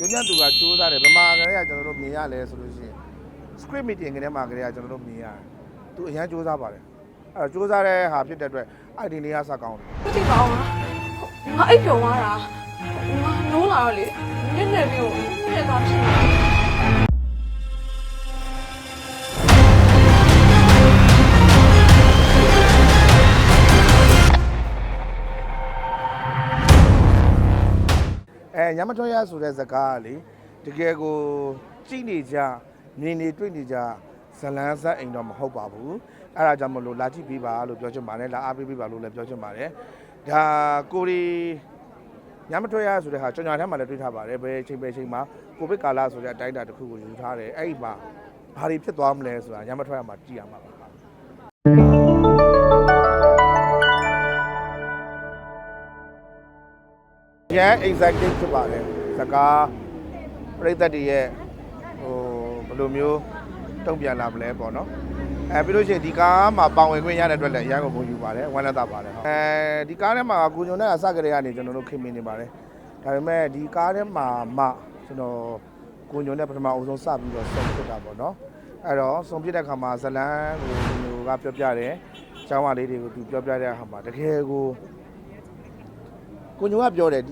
ညညသူကစူးစမ်းတယ်ဗမာကလေးကကျွန်တော်တို့မြင်ရလဲဆိုလို့ရှိရင် script meeting ကလေးမှာကလေးကကျွန်တော်တို့မြင်ရတယ်သူအရန်စူးစမ်းပါတယ်အဲ့တော့စူးစမ်းတဲ့ဟာဖြစ်တဲ့အတွက် ID လေးကစကောင်းတယ်မသိပါဘူးငါအိပ်ပျော်သွားတာငါနိုးလာတော့လေညနေပြီးကိုညနေသွားဖြစ်နေ အဲညမထွန်းရဆိုတဲ့ဇကားကလေတကယ်ကိုကြည့်နေကြမြင်နေတွေ့နေကြဇလန်းဆက်အိမ်တော့မဟုတ်ပါဘူးအဲ့ဒါကြောင့်မလို့လာကြည့်ပေးပါလို့ပြောချင်ပါတယ်လာအားပေးပေးပါလို့လည်းပြောချင်ပါတယ်ဒါကိုရီညမထွန်းရဆိုတဲ့ဟာကြောင်ညာထဲမှာလည်းတွေ့ထားပါတယ်ဘယ်ချိန်ဘယ်ချိန်မှာကိုဗစ်ကာလဆိုတဲ့အတိုင်းအတာတစ်ခုကိုယူထားတယ်အဲ့ဒီမှာဘာတွေဖြစ်သွားမလဲဆိုတာညမထွန်းရမှာကြည့်ရမှာပါ ရန် executive ဖြစ်ပါတယ်စကားပြိသက်တည်းရဲ့ဟိုဘယ်လိုမျိုးတုံ့ပြန်လာမလဲပေါ့နော်အဲပြီးလို့ရှိရင်ဒီကားမှာပါဝင်ခွင့်ရတဲ့အတွက်လည်းအရန်ကိုပုံယူပါတယ်ဝမ်းလက်တာပါတယ်အဲဒီကားထဲမှာကိုညုံနဲ့အစကလေးကနေကျွန်တော်တို့ခင်မင်နေပါတယ်ဒါပေမဲ့ဒီကားထဲမှာမှကျွန်တော်ကိုညုံနဲ့ပထမအဦးဆုံးစပြီးတော့ဆုံးဖြစ်တာပေါ့နော်အဲ့တော့ဆုံးဖြစ်တဲ့ခါမှာဇလန်းကိုညိုကပြောပြတယ်ကျောင်းဝလေးတွေကိုသူပြောပြတဲ့အခါမှာတကယ်ကိုကိုညုံကပြောတယ်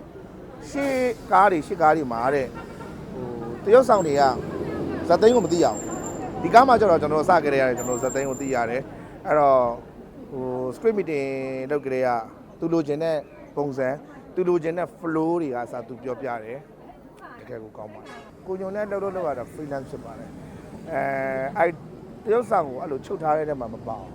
ရှေ့ကားတွေရှေ့ကားတွေမှာတဲ့ဟိုတရုတ်ဆောင်တွေကဇက်သိန်းကိုမသိရအောင်ဒီကားမှာကျတော့ကျွန်တော်စကြရရတယ်ကျွန်တော်ဇက်သိန်းကိုသိရတယ်အဲ့တော့ဟို script meeting လုပ်ကြရသူလိုချင်တဲ့ပုံစံသူလိုချင်တဲ့ flow တွေကအစားသူပြောပြတယ်တကယ်ကိုကောင်းပါတယ်ကိုညုံနဲ့လှုပ်လှုပ်လှုပ်ရတာ freelance ဖြစ်ပါတယ်အဲအဲ့တရုတ်ဆောင်ကိုအဲ့လိုချုပ်ထားတဲ့ထဲမှာမပါဘူး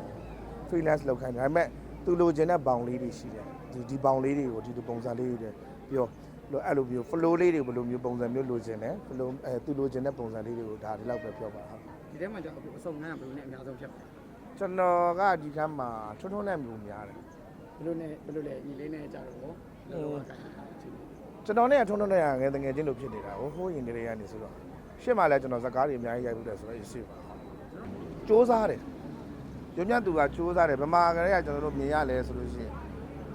freelance လုပ်ခိုင်းတယ်ဒါပေမဲ့သူလိုချင်တဲ့ဘောင်လေးတွေရှိတယ်ဒီဒီဘောင်လေးတွေကိုဒီလိုပုံစံလေးတွေပြော လို့အဲ့လိုမျိုး flow လေးတွေဘယ်လိုမျိုးပုံစံမျိုးလိုချင်တယ် flow အဲသူလိုချင်တဲ့ပုံစံလေးတွေကိုဒါဒီလောက်ပဲပြောပါဟုတ်ဒီထဲမှာကျတော့အခုအစုံနှမ်းကဘယ်လိုနဲ့အများဆုံးဖြစ်ပါလဲကျွန်တော်ကဒီကမ်းမှာထွန်းထွန်းနဲ့မျိုးများတယ်ဘယ်လိုနဲ့ဘယ်လိုလဲညီလေးနဲ့ကြတော့ဘောလောလောကတိုင်းချင်းကျွန်တော်နဲ့ထွန်းထွန်းနဲ့ကငယ်တငယ်ချင်းလိုဖြစ်နေတာဟိုဟိုးရင်ကလေးကနေဆိုတော့ရှေ့မှာလည်းကျွန်တော်ဇကားတွေအများကြီးရိုက်ဘူးတယ်ဆိုတော့ရှိပါစူးစားတယ်ညညသူကစူးစားတယ်ဗမာကလေးကကျွန်တော်တို့မြင်ရလဲဆိုလို့ရှိရင်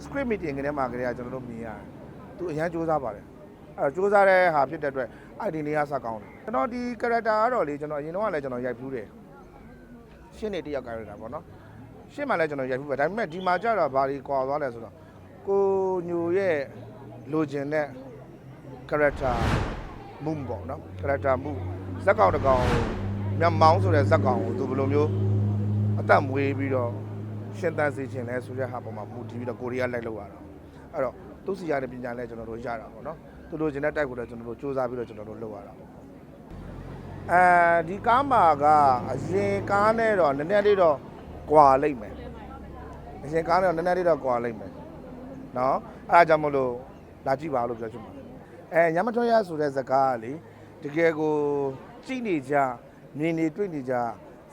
script meeting ကလေးမှာကလေးကကျွန်တော်တို့မြင်ရတယ် သူအရန်စူးစားပါတယ်အဲ့တော့စူးစားတဲ့ဟာဖြစ်တဲ့အတွက် ID လေးကစကောင်းတယ်ကျွန်တော်ဒီ character ကတော့လေကျွန်တော်အရင်တော့ကလည်းကျွန်တော်ရိုက်ဖူးတယ်ရှင်းနေတယောက်ကရတာပေါ့နော်ရှင်းမှလည်းကျွန်တော်ရိုက်ဖူးပဲဒါပေမဲ့ဒီမှာကျတော့ဘာတွေကွာသွားလဲဆိုတော့ကိုညိုရဲ့လိုချင်တဲ့ character မှုပေါ့နော် character မှုဇက်ကောင်တစ်ကောင်မြတ်မောင်းဆိုတဲ့ဇက်ကောင်ကိုသူဘယ်လိုမျိုးအသက်မွေးပြီးတော့ရှင်းတန်းစေခြင်းလဲဆိုတဲ့ဟာပေါ်မှာမူတည်ပြီးတော့ကိုရီးယားလိုက်လောက်ရတာအဲ့တော့ သူစီရတဲ့ပညာလဲကျွန်တော်တို့ရတာပေါ့နော်သူလိုချင်တဲ့တိုက်ကိုလည်းကျွန်တော်တို့စူးစမ်းပြီးတော့ကျွန်တော်တို့လုပ်ရတာပေါ့အဲဒီကားမှာကအရင်ကားနဲ့တော့နည်းနည်းလေးတော့ကွာလိမ့်မယ်အရင်ကားနဲ့တော့နည်းနည်းလေးတော့ကွာလိမ့်မယ်နော်အဲ့ဒါကြောင့်မလို့လာကြည့်ပါလို့ပြောချင်ပါတယ်အဲညမထွန်းရဆိုတဲ့ဇကားကလေတကယ်ကိုကြည့်နေကြမြင်နေတွေ့နေကြ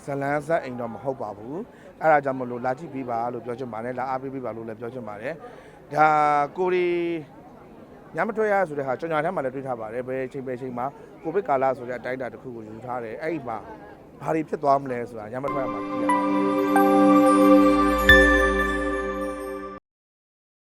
ဇလန်းဆက်အိမ်တော့မဟုတ်ပါဘူးအဲ့ဒါကြောင့်မလို့လာကြည့်ပေးပါလို့ပြောချင်ပါတယ်လာအားပေးပေးပါလို့လည်းပြောချင်ပါတယ် ဒါကိုရီညမထွန်းရဆိုတဲ့ဟာကြောင်ညာထဲမှာလည်းတွေ့ထားပါတယ်ဘယ်ချိန်ဘယ်ချိန်မှာကိုဗစ်ကာလဆိုတဲ့အတိုင်းအတာတစ်ခုကိုယူထားတယ်အဲ့ဒီမှာဘာတွေဖြစ်သွားမလဲဆိုတာညမထွန်းရမှာကြည့်ရပါတယ်